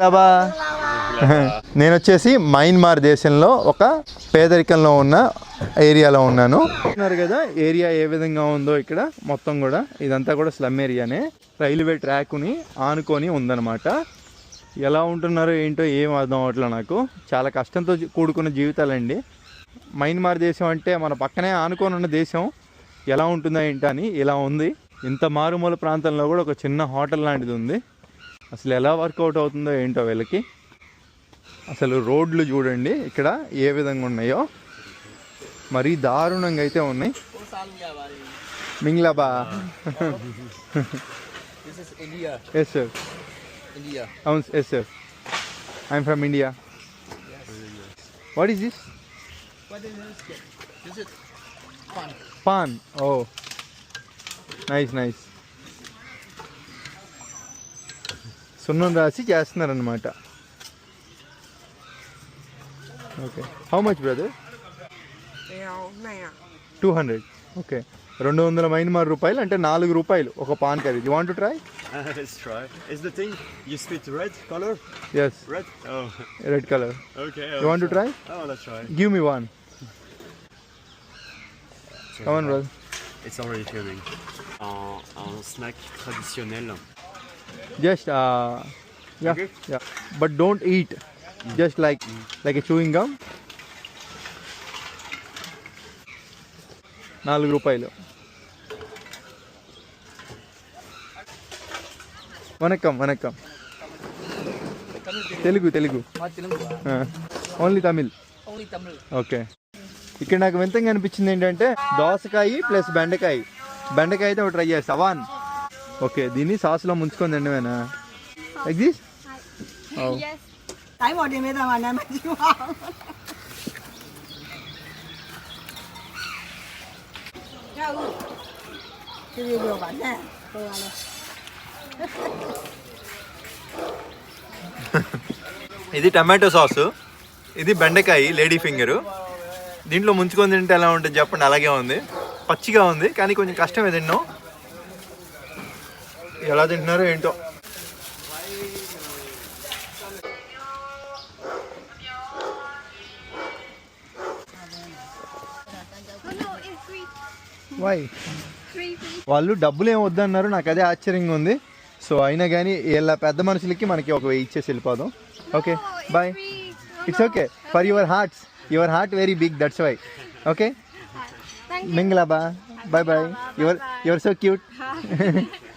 బాబా. నేను వచ్చేసి మయన్మార్ దేశంలో ఒక పేదరికంలో ఉన్న ఏరియాలో ఉన్నాను. చూస్తున్నారు కదా ఏరియా ఏ విధంగా ఉందో ఇక్కడ మొత్తం కూడా. ఇదంతా కూడా స్లమ్ ఏరియానే. రైల్వే ట్రాక్ని ఆనుకొని ఉందన్నమాట. ఎలా ఉంటున్నారో ఏంటో ఏం అర్థం అవ్వట్లే నాకు. చాలా కష్టంతో కూడుకున్న జీవితాలండి. మయన్మార్ దేశం అంటే మన పక్కనే ఆనుకొని ఉన్న దేశం. ఎలా ఉంటుందో ఏంటని ఇలా ఉంది. ఇంత మారుమూల ప్రాంతంలో కూడా ఒక చిన్న హోటల్ లాంటిది ఉంది. అసలు ఎలా వర్కౌట్ అవుతుందో ఏంటో వీళ్ళకి. అసలు రోడ్లు చూడండి ఇక్కడ ఏ విధంగా ఉన్నాయో. మరీ దారుణంగా అయితే ఉన్నాయి. మింగ్లాబా? ఎస్ సార్ అవును yes sir I'm from India what is this paan oh nice nice సున్నం రాసి చేస్తున్నారు అనమాట okay how much brother two hundred okay రెండు వందల మైన్మార్ రూపాయలు అంటే నాలుగు రూపాయలు ఒక paan card you want try red colour you want try give me one come on brother It's already coming. Un, un snack traditionnel. Just yeah Okay. Yeah but don't eat just like like a chewing gum నాలుగు రూపాయలు. వనక్కం vanakkam Telugu Telugu? Only Tamil Only Tamil. Okay. ఇక్కడ నాకు వింతంగా అనిపించింది ఏంటంటే దోసకాయ plus బెండకాయ. బెండకాయ అయితే ఒకటి ట్రై చేస్తా. వన్. ఓకే దీన్ని సాస్లో ముంచుకొని తినమేనా లైక్ దిస్ టైం ఒకటి మీద ఇది టమాటో సాస్ ఇది బెండకాయ లేడీ ఫింగరు. దీంట్లో ముంచుకొని తింటే ఎలా ఉంటుంది చెప్పండి? అలాగే ఉంది. పచ్చిగా ఉంది కానీ కొంచెం కష్టమే తిన్నాం. ఎలా తింటున్నారో ఏంటో. వై. వాళ్ళు డబ్బులు ఏం వద్దన్నారు నాకు అదే ఆశ్చర్యంగా ఉంది. సో అయినా కానీ వీళ్ళ పెద్ద మనుషులకి మనకి ఒక వెయ్యి ఇచ్చేసి వెళ్ళిపోదాం. Okay bye it's. Okay for your hearts your heart very big that's why okay. మింగ్లాబా bye bye your your so cute